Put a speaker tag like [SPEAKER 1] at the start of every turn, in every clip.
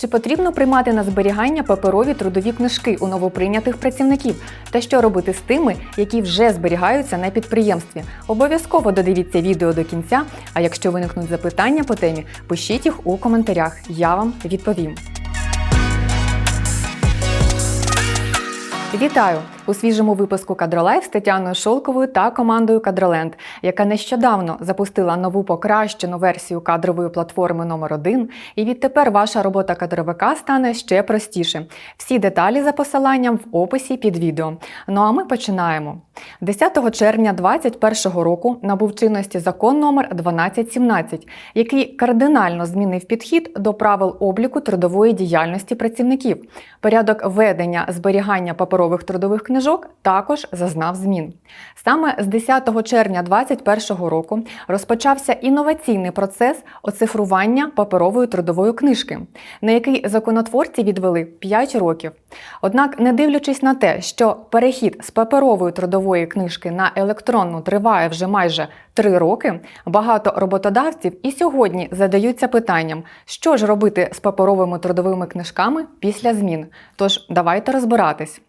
[SPEAKER 1] Чи потрібно приймати на зберігання паперові трудові книжки у новоприйнятих працівників? Та що робити з тими, які вже зберігаються на підприємстві? Обов'язково додивіться відео до кінця. А якщо виникнуть запитання по темі, пишіть їх у коментарях. Я вам відповім. Вітаю у свіжому випуску Кадролайф з Тетяною Шолковою та командою Кадроленд, яка нещодавно запустила нову покращену версію кадрової платформи номер 1 І відтепер ваша робота кадровика стане ще простіше. Всі деталі за посиланням в описі під відео. Ну а ми починаємо. 10 червня 2021 року набув чинності закон номер 1217, який кардинально змінив підхід до правил обліку трудової діяльності працівників. Порядок ведення зберігання паперових трудових книжок також зазнав змін. Саме з 10 червня 2021 року розпочався інноваційний процес оцифрування паперової трудової книжки, на який законотворці відвели 5 років. Однак, не дивлячись на те, що перехід з паперової трудової книжки на електронну триває вже майже 3 роки, багато роботодавців і сьогодні задаються питанням, що ж робити з паперовими трудовими книжками після змін. Тож давайте розбиратись.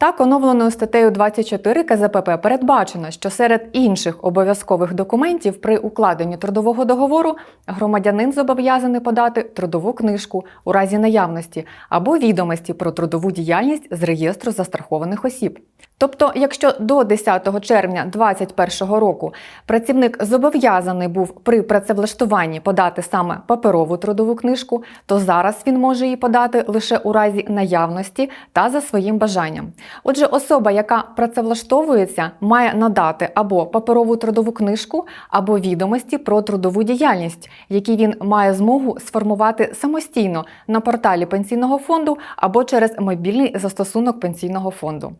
[SPEAKER 1] Так, оновленою статтею 24 КЗПП передбачено, що серед інших обов'язкових документів при укладенні трудового договору громадянин зобов'язаний подати трудову книжку у разі наявності або відомості про трудову діяльність з реєстру застрахованих осіб. Тобто, якщо до 10 червня 2021 року працівник зобов'язаний був при працевлаштуванні подати саме паперову трудову книжку, то зараз він може її подати лише у разі наявності та за своїм бажанням. Отже, особа, яка працевлаштовується, має надати або паперову трудову книжку, або відомості про трудову діяльність, які він має змогу сформувати самостійно на порталі пенсійного фонду або через мобільний застосунок пенсійного фонду.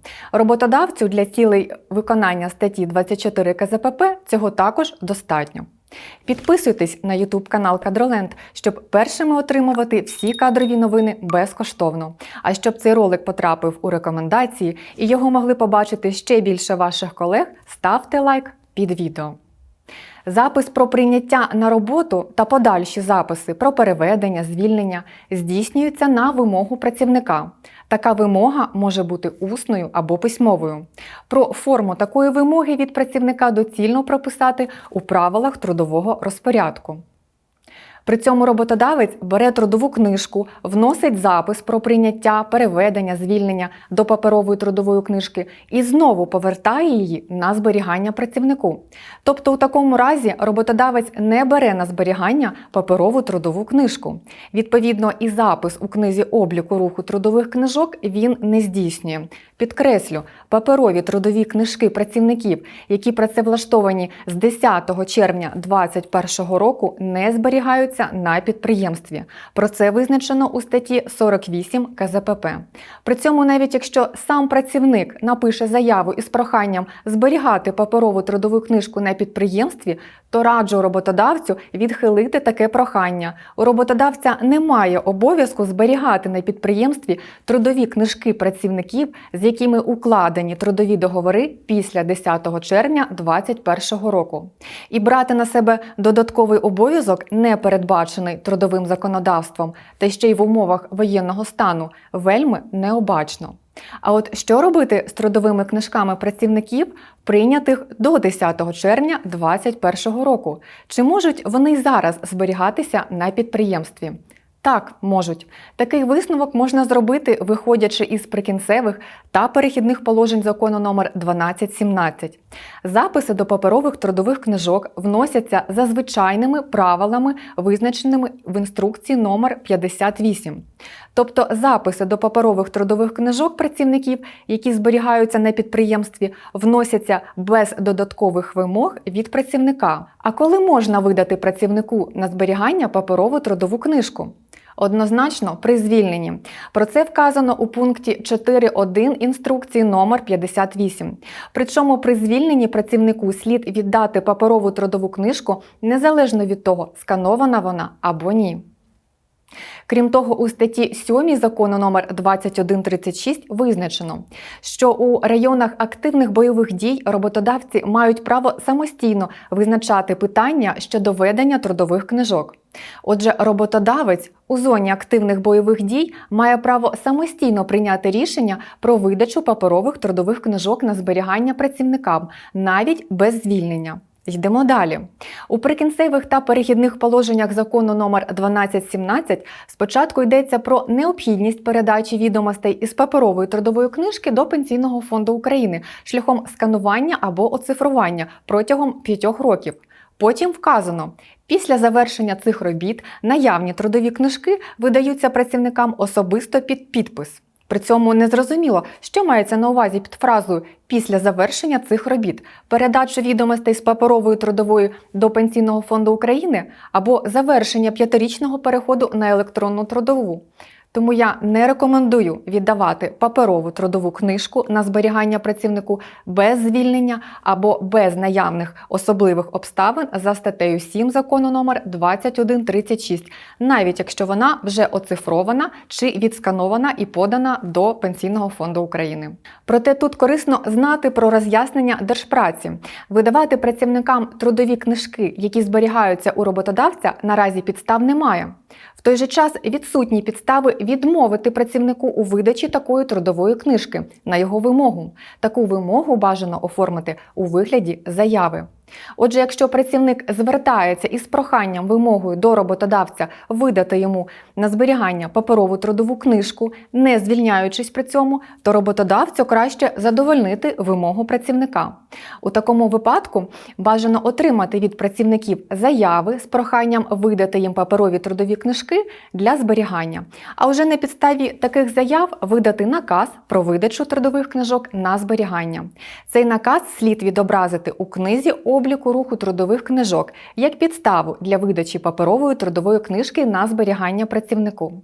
[SPEAKER 1] Роботодавцю для цілей виконання статті 24 КЗПП цього також достатньо. Підписуйтесь на YouTube канал Кадроленд, щоб першими отримувати всі кадрові новини безкоштовно. А щоб цей ролик потрапив у рекомендації і його могли побачити ще більше ваших колег, ставте лайк під відео. Запис про прийняття на роботу та подальші записи про переведення, звільнення здійснюються на вимогу працівника. Така вимога може бути усною або письмовою. Про форму такої вимоги від працівника доцільно прописати у правилах трудового розпорядку. При цьому роботодавець бере трудову книжку, вносить запис про прийняття, переведення, звільнення до паперової трудової книжки і знову повертає її на зберігання працівнику. Тобто, у такому разі роботодавець не бере на зберігання паперову трудову книжку. Відповідно, і запис у книзі обліку руху трудових книжок він не здійснює. Підкреслю, паперові трудові книжки працівників, які працевлаштовані з 10 червня 2021 року, не зберігаються на підприємстві. Про це визначено у статті 48 КЗПП. При цьому, навіть якщо сам працівник напише заяву із проханням зберігати паперову трудову книжку на підприємстві, то раджу роботодавцю відхилити таке прохання. У роботодавця немає обов'язку зберігати на підприємстві трудові книжки працівників, з якими укладені трудові договори після 10 червня 2021 року. І брати на себе додатковий обов'язок не передбачений трудовим законодавством, та ще й в умовах воєнного стану вельми необачно. А от що робити з трудовими книжками працівників, прийнятих до 10 червня 2021 року? Чи можуть вони зараз зберігатися на підприємстві? Так, можуть. Такий висновок можна зробити, виходячи із прикінцевих та перехідних положень закону номер 1217. Записи до паперових трудових книжок вносяться за звичайними правилами, визначеними в інструкції номер 58. Тобто записи до паперових трудових книжок працівників, які зберігаються на підприємстві, вносяться без додаткових вимог від працівника. А коли можна видати працівнику на зберігання паперову трудову книжку? Однозначно при звільненні. Про це вказано у пункті 4.1 інструкції номер 58. Причому при звільненні працівнику слід віддати паперову трудову книжку незалежно від того, сканована вона або ні. Крім того, у статті 7 закону номер 2136 визначено, що у районах активних бойових дій роботодавці мають право самостійно визначати питання щодо ведення трудових книжок. Отже, роботодавець у зоні активних бойових дій має право самостійно прийняти рішення про видачу паперових трудових книжок на зберігання працівникам навіть без звільнення. Йдемо далі. У прикінцевих та перехідних положеннях закону номер 1217 спочатку йдеться про необхідність передачі відомостей із паперової трудової книжки до Пенсійного фонду України шляхом сканування або оцифрування протягом 5 років. Потім вказано, після завершення цих робіт наявні трудові книжки видаються працівникам особисто під підпис. При цьому не зрозуміло, що мається на увазі під фразою після завершення цих робіт, передачу відомостей з паперової трудової до Пенсійного фонду України або завершення п'ятирічного переходу на електронну трудову. Тому я не рекомендую віддавати паперову трудову книжку на зберігання працівнику без звільнення або без наявних особливих обставин за статтею 7 закону номер 2136, навіть якщо вона вже оцифрована чи відсканована і подана до Пенсійного фонду України. Проте тут корисно знати про роз'яснення держпраці, видавати працівникам трудові книжки, які зберігаються у роботодавця, наразі підстав немає. В той же час відсутні підстави відмовити працівнику у видачі такої трудової книжки на його вимогу. Таку вимогу бажано оформити у вигляді заяви. Отже, якщо працівник звертається із проханням вимогою до роботодавця видати йому на зберігання паперову трудову книжку, не звільняючись при цьому, то роботодавцю краще задовольнити вимогу працівника. У такому випадку бажано отримати від працівників заяви з проханням видати їм паперові трудові книжки для зберігання. А вже на підставі таких заяв видати наказ про видачу трудових книжок на зберігання. Цей наказ слід відобразити у книзі обліку руху трудових книжок як підставу для видачі паперової трудової книжки на зберігання працівнику.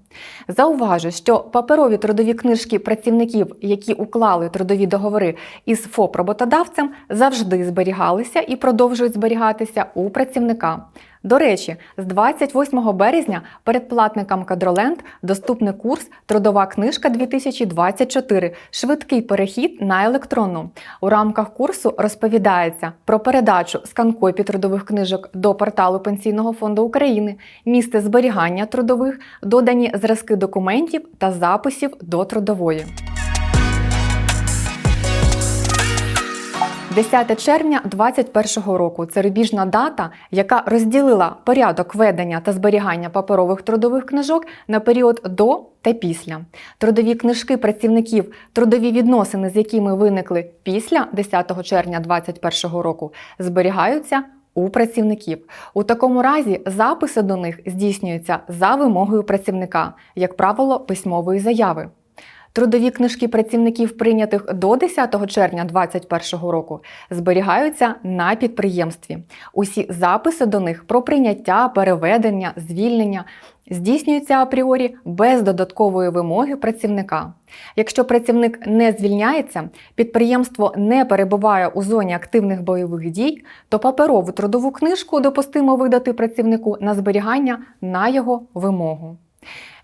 [SPEAKER 1] Зауважу, що паперові трудові книжки працівників, які уклали трудові договори із ФОП роботодавцем, завжди зберігалися і продовжують зберігатися у працівника. До речі, з 28 березня передплатникам Кадроленд доступний курс Трудова книжка 2024 Швидкий перехід на електронну. У рамках курсу розповідається про передачу сканкопій трудових книжок до порталу Пенсійного фонду України, місце зберігання трудових, додані зразки документів та записів до трудової. 10 червня 2021 року це рубіжна дата, яка розділила порядок ведення та зберігання паперових трудових книжок на період до та після. Трудові книжки працівників, трудові відносини, з якими виникли після 10 червня 2021 року, зберігаються. У працівників у такому разі записи до них здійснюються за вимогою працівника, як правило, письмової заяви. Трудові книжки працівників, прийнятих до 10 червня 2021 року, зберігаються на підприємстві. Усі записи до них про прийняття, переведення, звільнення здійснюються апріорі без додаткової вимоги працівника. Якщо працівник не звільняється, підприємство не перебуває у зоні активних бойових дій, то паперову трудову книжку допустимо видати працівнику на зберігання на його вимогу.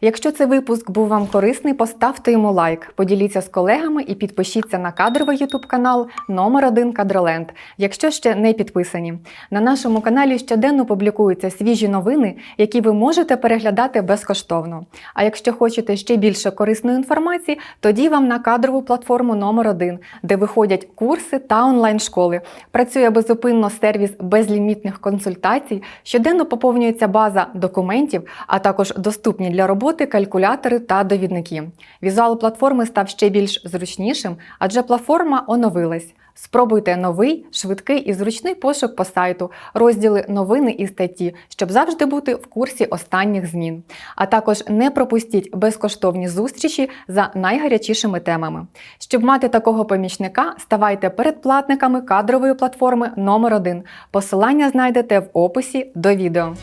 [SPEAKER 1] Якщо цей випуск був вам корисний, поставте йому лайк, поділіться з колегами і підпишіться на кадровий ютуб канал номер 1 Кадроленд, якщо ще не підписані. На нашому каналі щоденно публікуються свіжі новини, які ви можете переглядати безкоштовно. А якщо хочете ще більше корисної інформації, тоді вам на кадрову платформу номер 1 де виходять курси та онлайн-школи. Працює безупинно сервіс безлімітних консультацій, щоденно поповнюється база документів, а також доступні для роботи роботи, калькулятори та довідники. Візуал платформи став ще більш зручнішим, адже платформа оновилась. Спробуйте новий, швидкий і зручний пошук по сайту, розділи новини і статті, щоб завжди бути в курсі останніх змін. А також не пропустіть безкоштовні зустрічі за найгарячішими темами. Щоб мати такого помічника, ставайте передплатниками кадрової платформи номер 1 Посилання знайдете в описі до відео.